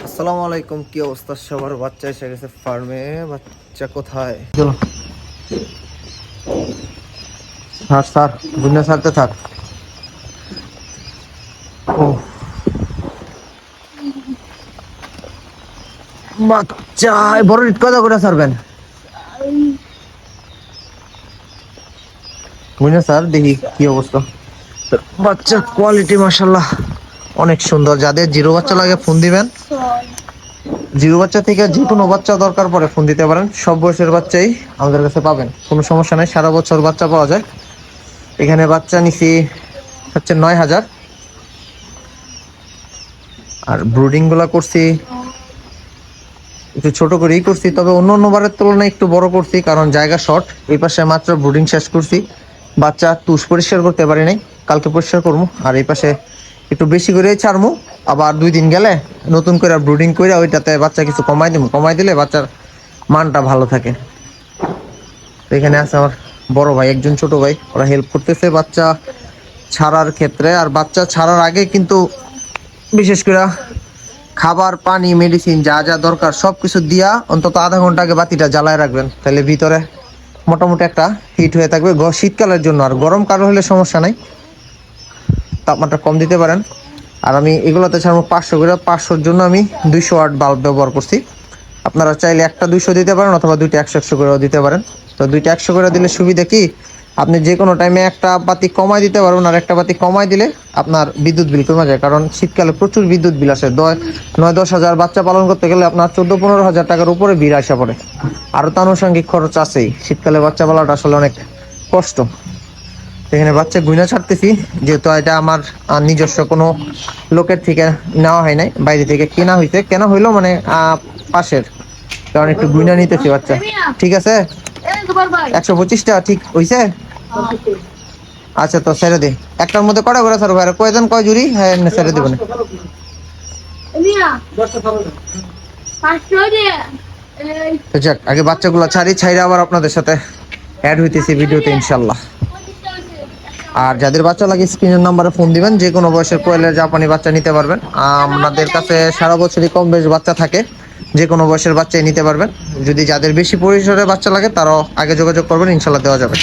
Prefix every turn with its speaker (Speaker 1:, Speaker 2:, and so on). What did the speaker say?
Speaker 1: আসসালামু আলাইকুম, কি অবস্থা? সবার বাচ্চা এসে গেছে ফার্মে বাচ্চা কোথায়? চলো। স্যার স্যার গুন্না সারতে থাক। ও। বড় রিট কত করে সারবেন বুঝলে স্যার, দেখি কি অবস্থা। বাচ্চার কোয়ালিটি মাসাল্লাহ অনেক সুন্দর। যাদের জিরো বাচ্চা লাগে ফোন দিবেন। জিরো বাচ্চা থেকে যে কোনো বাচ্চা দরকার পড়ে ফোন দিতে পারেন। সব বয়সের বাচ্চাই আমাদের কাছে পাবেন। কোনো সমস্যা নেই, সারা বছর বাচ্চা পাওয়া যায়। এখানে বাচ্চা নিছি হচ্ছে নয় হাজার। আর ব্রুডিংগুলা করছি, একটু ছোট করেই করছি, তবে অন্য অন্য বারের তুলনায় একটু বড় করছি, কারণ জায়গা শর্ট এই পাশে মাত্র ব্রুডিং শেষ করছি। বাচ্চা তুষ পরিষ্কার করতে পারি নাই, কালকে পরিষ্কার করব আর এই পাশে একটু বেশি করে ছাড়মু। আবার দুই দিন গেলে নতুন করে ব্রুডিং করে ওইটাতে বাচ্চা কিছু কমাই দিব কমাই দিলে বাচ্চার মানটা ভালো থাকে। এখানে আছে আমার বড় ভাই, একজন ছোট ভাই। ওরা হেল্প করতেছে বাচ্চা ছাড়ার ক্ষেত্রে। আর বাচ্চা ছাড়ার আগে কিন্তু বিশেষ করে খাবার, পানি মেডিসিন যা যা দরকার সব কিছু দিয়া অন্তত আধা ঘণ্টা আগে বাতিটা জ্বালায় রাখবেন। তাহলে ভিতরে মোটামুটি একটা হিট হয়ে থাকবে। শীতকালের জন্য। আর গরম কালো হলে সমস্যা নাই। তাপমাত্রা কম দিতে পারেন। আর আমি এগুলোতে ছাড়বো পাঁচশো করে। পাঁচশোর জন্য আমি দুইশো ওয়াট বাল্ব ব্যবহার করছি। আপনারা চাইলে একটা দুইশো দিতে পারেন অথবা দুইটা একশো একশো করেও দিতে পারেন। তো দুইটা একশো করে দিলে সুবিধা কি? আপনি যে কোনো টাইমে একটা বাতি কমায় দিতে পারবেন আর একটা বাতি কমায় দিলে আপনার বিদ্যুৎ বিল কমে যায়। কারণ শীতকালে প্রচুর বিদ্যুৎ বিল আসে। নয় দশ হাজার বাচ্চা পালন করতে গেলে আপনার চোদ্দ পনেরো হাজার টাকার উপরে বিল আসা পড়ে। আরও তো আনুষঙ্গিক খরচ আছেই। শীতকালে বাচ্চা পালাটা আসলে অনেক কষ্ট। এখানে বাচ্চা গুইনা ছাড়তেছি যেহেতু এটা আমার নিজস্ব কোনো লোকের থেকে নেওয়া হয় নাই বাইরে থেকে কেনা হয়েছে কেনা হইল মানে আহ, পাশের কারণ একটু গুইনা নিতেছি বাচ্চা। ঠিক আছে? একশো পঁচিশটা ঠিক হইছে? আচ্ছা তো ছেড়ে দে। একটার মধ্যে কটা করে স্যার ভাই কয়জন কয় জুড়ি? হ্যাঁ ছেড়ে দেবেন তো যাক আগে বাচ্চাগুলো ছাড়ি ছাইরে আবার আপনাদের সাথে অ্যাড হইতেছি ভিডিওতে ইনশাল্লাহ আর যাদের বাচ্চা লাগে স্ক্রিনের নাম্বারে ফোন দিবেন, যে কোনো বয়সের কোয়েলের জাপানি বাচ্চা নিতে পারবেন। আমাদের কাছে সারা বছরই কম বেশ বাচ্চা থাকে, যে কোনো বয়সের বাচ্চাই নিতে পারবেন। যদি যাদের বেশি পরিসরে বাচ্চা লাগে, তারাও আগে যোগাযোগ করবেন ইনশাল্লাহ দেওয়া যাবে।